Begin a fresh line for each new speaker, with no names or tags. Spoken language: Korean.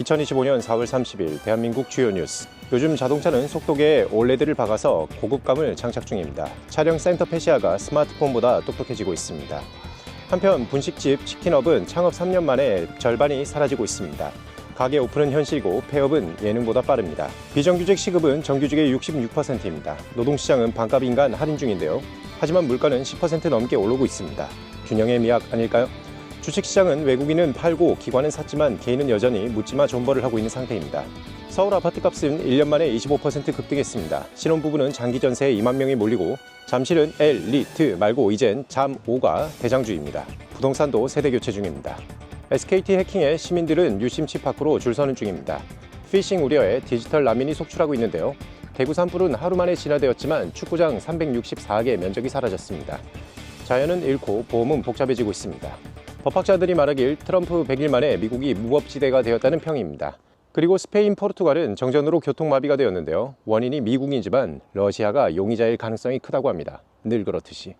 2025년 4월 30일 대한민국 주요 뉴스. 요즘 자동차는 속도계에 올레드를 박아서 고급감을 장착 중입니다. 차량 센터 페시아가 스마트폰보다 똑똑해지고 있습니다. 한편 분식집 치킨업은 창업 3년 만에 절반이 사라지고 있습니다. 가게 오픈은 현실이고 폐업은 예능보다 빠릅니다. 비정규직 시급은 정규직의 66%입니다. 노동시장은 반값 인간 할인 중인데요. 하지만 물가는 10% 넘게 오르고 있습니다. 균형의 미학 아닐까요? 주식시장은 외국인은 팔고 기관은 샀지만 개인은 여전히 묻지마 존버를 하고 있는 상태입니다. 서울 아파트값은 1년 만에 25% 급등했습니다. 신혼부부는 장기 전세에 2만 명이 몰리고 잠실은 L, 리트 말고 이젠 잠5가 대장주입니다. 부동산도 세대 교체 중입니다. SKT 해킹에 시민들은 유심칩 밖으로 줄 서는 중입니다. 피싱 우려에 디지털 난민이 속출하고 있는데요. 대구 산불은 하루 만에 진화되었지만 축구장 364개 면적이 사라졌습니다. 자연은 잃고 보험은 복잡해지고 있습니다. 법학자들이 말하길 트럼프 100일 만에 미국이 무법지대가 되었다는 평입니다. 그리고 스페인, 포르투갈은 정전으로 교통마비가 되었는데요. 원인이 미국이지만 러시아가 용의자일 가능성이 크다고 합니다. 늘 그렇듯이.